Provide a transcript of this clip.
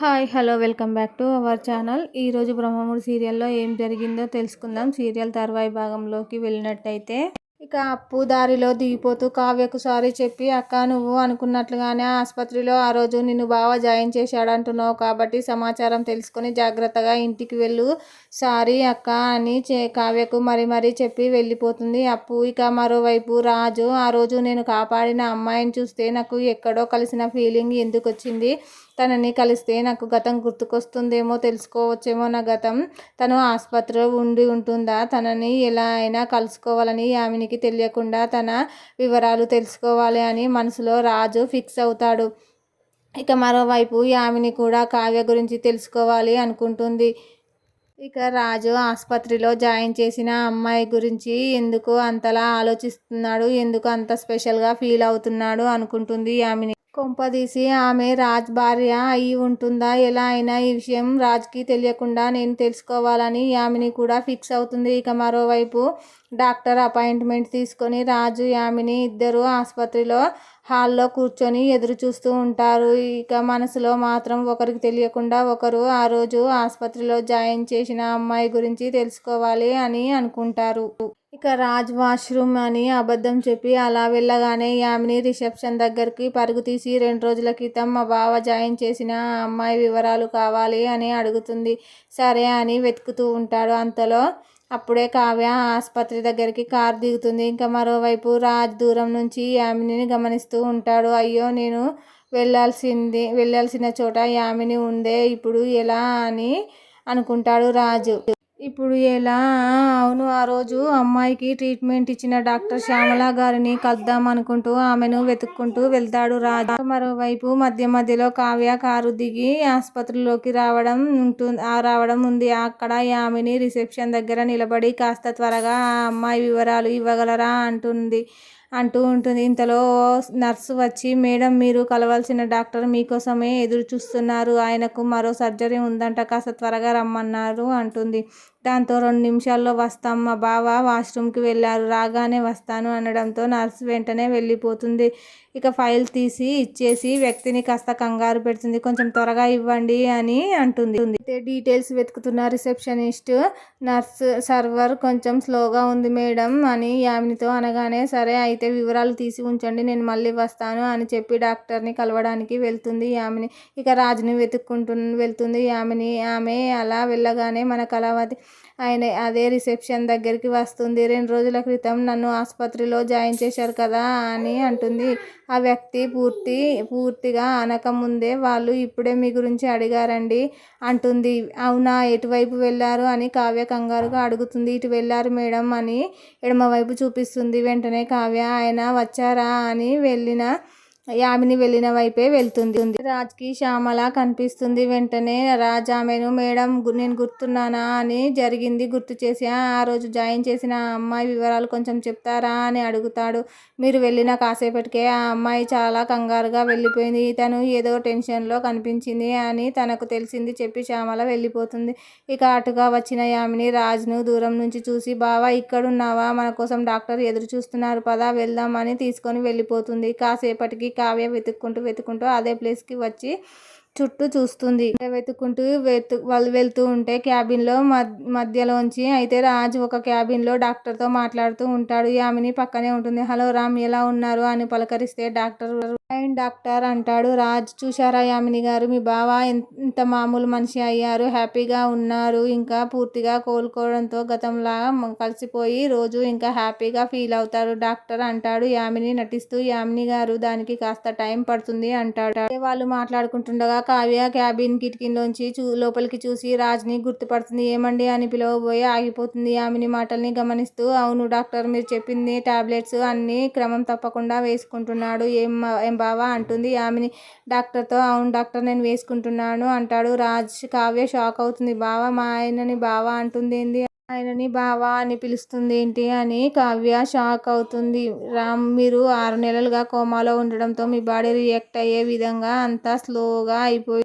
Hi hello welcome back to our channel. ఈరోజు బ్రహ్మముడి సీరియల్లో ఏం జరిగిందో తెలుసుకుందాం. సీరియల్ తర్వాయి భాగంలోకి వెళ్ళినట్టయితే ఇక అప్పు దారిలో దిగిపోతూ కావ్యకు సారీ చెప్పి అక్క నువ్వు అనుకున్నట్లుగానే ఆసుపత్రిలో ఆ రోజు నిన్ను బాగా జాయిన్ చేశాడంటున్నావు కాబట్టి సమాచారం తెలుసుకొని జాగ్రత్తగా ఇంటికి వెళ్ళు. సారీ అక్క అని చే కావ్యకు మరి మరీ చెప్పి వెళ్ళిపోతుంది. అప్పు ఇక మరోవైపు రాజు ఆ రోజు నేను కాపాడిన అమ్మాయిని చూస్తే నాకు ఎక్కడో కలిసిన ఫీలింగ్ ఎందుకు వచ్చింది తనని కలిస్తే నాకు గతం గుర్తుకొస్తుందేమో తెలుసుకోవచ్చేమో నా గతం. తను ఆసుపత్రిలో ఉండి ఉంటుందా? తనని ఎలా అయినా కలుసుకోవాలని ఆమెనికి తెలియకుండా తన వివరాలు తెలుసుకోవాలి అని మనసులో రాజు ఫిక్స్ అవుతాడు. ఇక మరోవైపు ఆమెని కూడా కావ్య గురించి తెలుసుకోవాలి అనుకుంటుంది. ఇక రాజు ఆసుపత్రిలో జాయిన్ చేసిన అమ్మాయి గురించి ఎందుకు అంతలా ఆలోచిస్తున్నాడు? ఎందుకు అంత స్పెషల్గా ఫీల్ అవుతున్నాడు? అనుకుంటుంది ఆమెని. కొంపదీసి ఆమె రాజ్ భార్య అయి ఉంటుందా? ఎలా అయినా ఈ విషయం రాజ్కి తెలియకుండా నేను తెలుసుకోవాలని యామిని కూడా ఫిక్స్ అవుతుంది. ఇక మరోవైపు డాక్టర్ అపాయింట్మెంట్ తీసుకొని రాజు యామిని ఇద్దరు ఆసుపత్రిలో హాల్లో కూర్చొని ఎదురు చూస్తూ ఉంటారు. ఇక మనసులో మాత్రం ఒకరికి తెలియకుండా ఒకరు ఆ రోజు ఆసుపత్రిలో జాయిన్ చేసిన అమ్మాయి గురించి తెలుసుకోవాలి అని అనుకుంటారు. ఇక రాజ్ వాష్రూమ్ అని అబద్ధం చెప్పి అలా వెళ్ళగానే యామిని రిసెప్షన్ దగ్గరికి పరుగు తీసి రెండు రోజుల క్రితం మా బావ జాయిన్ చేసిన అమ్మాయి వివరాలు కావాలి అని అడుగుతుంది. సరే అని వెతుకుతూ ఉంటాడు. అంతలో అప్పుడే కావ్య ఆసుపత్రి దగ్గరికి కార్ దిగుతుంది. ఇంకా మరోవైపు రాజ్ దూరం నుంచి యామినిని గమనిస్తూ ఉంటాడు. అయ్యో నేను వెళ్ళాల్సింది వెళ్ళాల్సిన చోట యామిని ఉందే ఇప్పుడు ఎలా అని అనుకుంటాడు రాజు. ఇప్పుడు ఎలా? అవును ఆ రోజు అమ్మాయికి ట్రీట్మెంట్ ఇచ్చిన డాక్టర్ శ్యామల గారిని కలుద్దాం అనుకుంటూ ఆమెను వెతుక్కుంటూ వెళ్తాడు రాజా. మరోవైపు మధ్య మధ్యలో కావ్య కారు దిగి ఆసుపత్రిలోకి రావడం ఉంటుంది రావడం ఉంది. అక్కడ ఆమెని రిసెప్షన్ దగ్గర నిలబడి కాస్త త్వరగా ఆ అమ్మాయి వివరాలు ఇవ్వగలరా? అంటుంది. అంటూ ఉంటుంది. ఇంతలో నర్సు వచ్చి మేడం మీరు కలవాల్సిన డాక్టర్ మీకోసమే ఎదురు చూస్తున్నారు ఆయనకు మరో సర్జరీ ఉందంట కాస్త త్వరగా రమ్మన్నారు అంటుంది. దాంతో రెండు నిమిషాల్లో వస్తాం. మా బావ వాష్రూమ్కి వెళ్ళారు. రాగానే వస్తాను అనడంతో నర్స్ వెంటనే వెళ్ళిపోతుంది. ఇక ఫైల్ తీసి ఇచ్చేసి వ్యక్తిని కాస్త కంగారు పెడుతుంది. కొంచెం త్వరగా ఇవ్వండి అని అంటుంది. డీటెయిల్స్ వెతుకుతున్న రిసెప్షనిస్ట్ నర్స్ సర్వర్ కొంచెం స్లోగా ఉంది మేడం అని యామినితో అనగానే సరే అయితే వివరాలు తీసి ఉంచండి నేను మళ్ళీ వస్తాను అని చెప్పి డాక్టర్ని కలవడానికి వెళ్తుంది యామిని ఇక రాజుని వెతుక్కుంటు వెళ్తుంది యామిని ఆమె అలా వెళ్ళగానే మన కళావతి ఆయన అదే రిసెప్షన్ దగ్గరికి వస్తుంది. రెండు రోజుల క్రితం నన్ను ఆసుపత్రిలో జాయిన్ చేశారు కదా అని అంటుంది. ఆ వ్యక్తి పూర్తి పూర్తిగా అనకముందే వాళ్ళు ఇప్పుడే మీ గురించి అడిగారండి అంటుంది. అవునా ఎటువైపు వెళ్ళారు అని కావ్య కంగారుగా అడుగుతుంది. ఇటు వెళ్ళారు మేడం అని ఎడమవైపు చూపిస్తుంది. వెంటనే కావ్య ఆయన వచ్చారా అని వెళ్ళిన యామిని వెళ్ళిన వైపే వెళ్తుంది. రాజ్కి శ్యామల కనిపిస్తుంది. వెంటనే రాజ్ ఆమెను మేడం నేను గుర్తున్నానా అని జరిగింది గుర్తు చేసి ఆ రోజు జాయిన్ చేసిన ఆ అమ్మాయి వివరాలు కొంచెం చెప్తారా అని అడుగుతాడు. మీరు వెళ్ళిన కాసేపటికే ఆ అమ్మాయి చాలా కంగారుగా వెళ్ళిపోయింది. తను ఏదో టెన్షన్లో కనిపించింది అని తనకు తెలిసింది చెప్పి శ్యామల వెళ్ళిపోతుంది. ఇక అటుగా వచ్చిన యామిని రాజ్ను దూరం నుంచి చూసి బావా ఇక్కడున్నావా? మన కోసం డాక్టర్ ఎదురు చూస్తున్నారు పదా వెళ్దామని తీసుకొని వెళ్ళిపోతుంది. కాసేపటికి కావ్య వెతుక్కుంటూ వెతుక్కుంటూ అదే ప్లేస్కి వచ్చి చుట్టూ చూస్తుంది. వెతుక్కుంటూ వెతు వాళ్ళు వెళ్తూ ఉంటే క్యాబిన్లో మధ్యలోంచి అయితే రాజు ఒక క్యాబిన్లో డాక్టర్తో మాట్లాడుతూ ఉంటాడు. యామిని పక్కనే ఉంటుంది. హలో రామ్ ఎలా ఉన్నారు? అని పలకరిస్తే డాక్టర్ అండ్ డాక్టర్ అంటాడు. రాజ్ చూశారా యామిని గారు? మీ బావ ఎంత మామూలు మనిషి అయ్యారు. హ్యాపీగా ఉన్నారు. ఇంకా పూర్తిగా కోలుకోవడంతో గతంలా కలిసిపోయి రోజు ఇంకా హ్యాపీగా ఫీల్ అవుతారు. డాక్టర్ అంటాడు. యామిని నటిస్తూ యామిని గారు దానికి కాస్త టైం పడుతుంది అంటాడు. వాళ్ళు మాట్లాడుకుంటుండగా కావ్య క్యాబిన్ కిటికీలోంచి చూ లోపలికి చూసి రాజ్ని గుర్తుపడుతుంది. ఏమండి? అని పిలవబోయి ఆగిపోతుంది. యామిని మాటల్ని గమనిస్తూ అవును డాక్టర్ మీరు చెప్పింది టాబ్లెట్స్ అన్నీ క్రమం తప్పకుండా వేసుకుంటున్నాడు. ఏం బావా అంటుంది. ఆమెని డాక్టర్తో అవును డాక్టర్ నేను వేసుకుంటున్నాను అంటాడు. రాజ్ కావ్య షాక్ అవుతుంది. బావా మా ఆయనని బావా అంటుంది ఏంది? ఆయనని బావా అని పిలుస్తుంది ఏంటి? అని కావ్య షాక్ అవుతుంది. రామ్ మీరు ఆరు నెలలుగా కోమాలో ఉండడంతో మీ బాడీ రియాక్ట్ అయ్యే విధంగా అంతా స్లోగా అయిపోయి